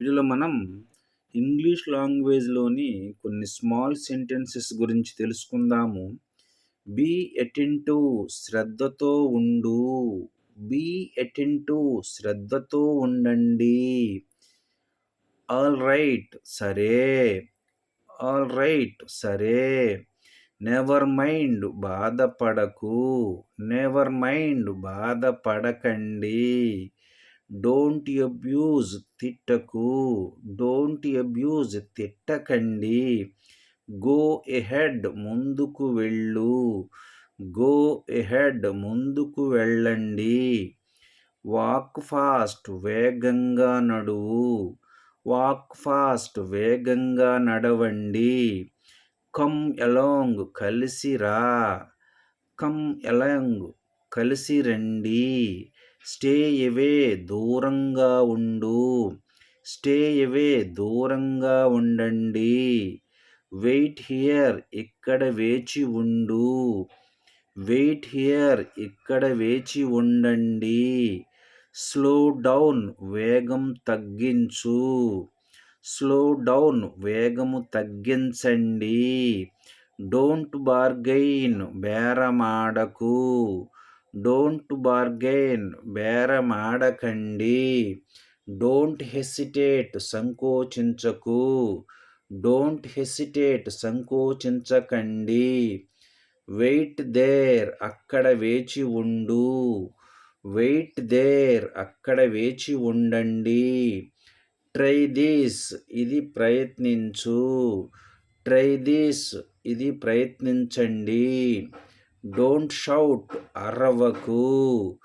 వీడియోలో మనం ఇంగ్లీష్ లాంగ్వేజ్లోని కొన్ని స్మాల్ సెంటెన్సెస్ గురించి తెలుసుకుందాము. బీ అటెంటివ్ శ్రద్ధతో ఉండు. బీ అటెంటివ్ శ్రద్ధతో ఉండండి. ఆల్ రైట్ సరే. ఆల్ రైట్ సరే. నెవర్ మైండ్ బాధపడకు. నెవర్ మైండ్ బాధపడకండి. డోంట్ అబ్యూజ్ తిట్టకు. డోంట్ అబ్యూజ్ తిట్టకండి. గో ఎహెడ్ ముందుకు వెళ్ళు. గో ఎహెడ్ ముందుకు వెళ్ళండి. వాక్ ఫాస్ట్ వేగంగా నడువు. వాక్ ఫాస్ట్ వేగంగా నడవండి. కమ్ ఎలాంగ్ కలిసిరా కమ్ ఎలాంగ్ కలిసి రండి. స్టే ఎవే దూరంగా ఉండు. స్టే ఎవే దూరంగా ఉండండి. వెయిట్ హియర్ ఇక్కడ వేచి ఉండు. వెయిట్ హియర్ ఇక్కడ వేచి ఉండండి. స్లో డౌన్ వేగం తగ్గించు. స్లో డౌన్ వేగము తగ్గించండి. డోంట్ బార్గెయిన్ బేరమాడకు. డోంట్ బార్గెన్ బేరమాడకండి. డోంట్ హెసిటేట్ సంకోచించకు. డోంట్ హెసిటేట్ సంకోచించకండి. వెయిట్ దేర్ అక్కడ వేచి ఉండు. వెయిట్ దేర్ అక్కడ వేచి ఉండండి. ట్రై దిస్ ఇది ప్రయత్నించు. ట్రై దిస్ ఇది ప్రయత్నించండి. డోంట్ షౌట్ అరవకు.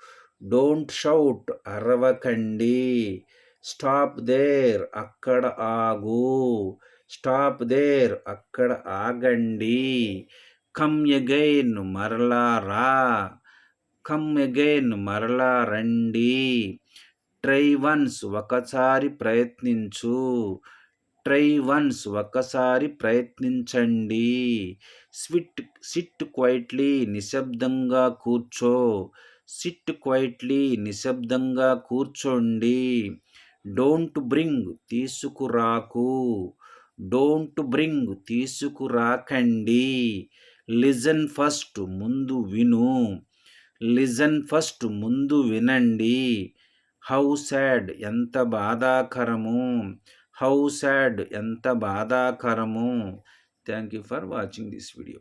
డోంట్ షౌట్ అరవకండి. స్టాప్ దేర్ అక్కడ ఆగు. స్టాప్ దేర్ అక్కడ ఆగండి. కమ్ ఎగైన్ మరలా రా. కమ్ ఎగైన్ మరలా రండి. ట్రై వన్స్ ఒకసారి ప్రయత్నించు. ట్రై వన్స్ ఒకసారి ప్రయత్నించండి. స్విట్ సిట్ క్వైట్లీ నిశ్శబ్దంగా కూర్చో. సిట్ క్వైట్లీ నిశ్శబ్దంగా కూర్చోండి. డోంట్ బ్రింగ్ తీసుకురాకు. డోంట్ బ్రింగ్ తీసుకురాకండి. లిజన్ ఫస్ట్ ముందు విను. లిజన్ ఫస్ట్ ముందు వినండి. హౌ సాడ్ ఎంత బాధాకరము. How sad? ఎంత బాధాకరము. Thank you for watching this video.